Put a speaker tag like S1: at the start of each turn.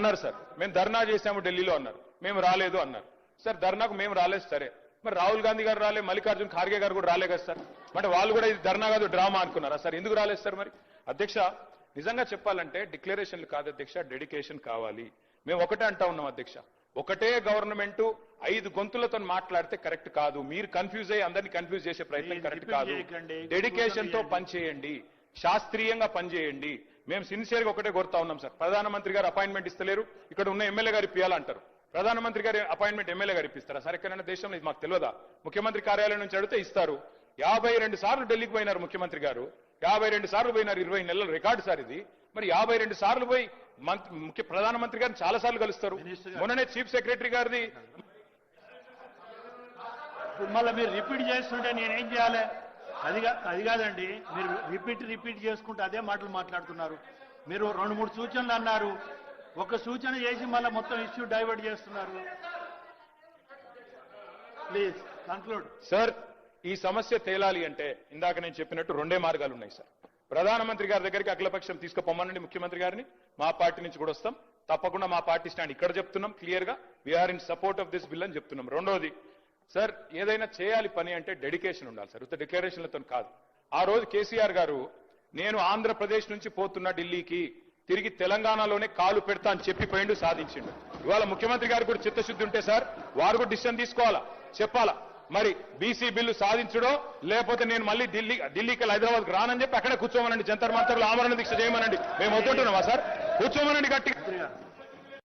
S1: అన్నారు సార్. మేము ధర్నా చేసాము ఢిల్లీలో అన్నారు. మేము రాలేదు అన్నారు. సార్ ధర్నాకు మేము రాలేదు సరే. మరి రాహుల్ గాంధీ గారు రాలే మల్లికార్జున్ ఖార్గే గారు కూడా రాలే కదా సార్. అంటే వాళ్ళు కూడా ఇది ధర్నా కాదు డ్రామా అనుకున్నారా సార్? ఎందుకు రాలేదు సార్ మరి? అధ్యక్ష నిజంగా చెప్పాలంటే డిక్లరేషన్లు కాదు అధ్యక్ష డెడికేషన్ కావాలి. మేము ఒకటే అంటా ఉన్నాం అధ్యక్ష. ఒకటే గవర్నమెంట్ ఐదు గొంతులతో మాట్లాడితే కరెక్ట్ కాదు. మీరు కన్ఫ్యూజ్ అయ్యి అందరినీ కన్ఫ్యూజ్ చేసే ప్రయత్నం కరెక్ట్ కాదు. డెడికేషన్తో పనిచేయండి. శాస్త్రీయంగా పనిచేయండి. మేము సిన్సియర్గా ఒకటే కోరుతా ఉన్నాం సార్. ప్రధానమంత్రి గారు అపాయింట్మెంట్ ఇస్తలేరు. ఇక్కడ ఉన్న ఎమ్మెల్యే గారు ఇప్పియాలంటారు ప్రధానమంత్రి గారి అపాయింట్మెంట్ ఎమ్మెల్యే గారు ఇప్పిస్తారా సార్? ఎక్కడైనా దేశంలో ఇది మాకు తెలియదా? ముఖ్యమంత్రి కార్యాలయం నుంచి అడిగితే ఇస్తారు. యాభై రెండు సార్లు ఢిల్లీకి పోయినారు ముఖ్యమంత్రి గారు. యాభై రెండు సార్లు పోయినారు ఇరవై నెలల రికార్డు సార్ ఇది. మరి యాభై రెండు సార్లు పోయి ముఖ్య ప్రధానమంత్రి గారిని చాలా సార్లు కలుస్తారు. మొన్ననే చీఫ్ సెక్రటరీ గారిది
S2: మళ్ళీ మీరు రిపీట్ చేస్తుంటే నేనేం చేయాలి? అది అది కాదండి. మీరు రిపీట్ రిపీట్ చేసుకుంటూ అదే మాటలు మాట్లాడుతున్నారు. మీరు రెండు మూడు సూచనలు అన్నారు. ఒక సూచన చేసి మళ్ళీ మొత్తం ఇష్యూ డైవర్ట్ చేస్తున్నారు. ప్లీజ్ కన్క్లూడ్
S1: సార్ ఈ సమస్య తేలాలి అంటే ఇందాక నేను చెప్పినట్టు రెండే మార్గాలు ఉన్నాయి సార్. ప్రధానమంత్రి గారి దగ్గరికి అఖిలపక్షం తీసుకుపోమనండి ముఖ్యమంత్రి గారిని. మా పార్టీ నుంచి కూడా వస్తాం. తప్పకుండా మా పార్టీ స్టాండ్ ఇక్కడ చెప్తున్నాం క్లియర్గా we're in support of this bill అని చెప్తున్నాం. రెండోది సార్ ఏదైనా చేయాలి పని అంటే డెడికేషన్ ఉండాలి సార్. ఉత్త డిక్లరేషన్లతో కాదు. ఆ రోజు కేసీఆర్ గారు నేను ఆంధ్రప్రదేశ్ నుంచి పోతున్నా ఢిల్లీకి తిరిగి తెలంగాణలోనే కాలు పెడతా అని చెప్పి పోయిండు సాధించిండు. ఇవాళ ముఖ్యమంత్రి గారు కూడా చిత్తశుద్ధి ఉంటే సార్ వారు కూడా డిసిషన్ తీసుకోవాలా? చెప్పాలా? మరి బీసీ బిల్లు సాధించడో లేకపోతే నేను మళ్ళీ ఢిల్లీ ఢిల్లీకి హైదరాబాద్ హైదరాబాద్కి రానని చెప్పి అక్కడే కూర్చోమనండి. జంతర్ మంతర్లు ఆమరణ దీక్ష చేయమనండి. మేము వద్దుంటున్నామా సార్? కూర్చోమనండి గట్టి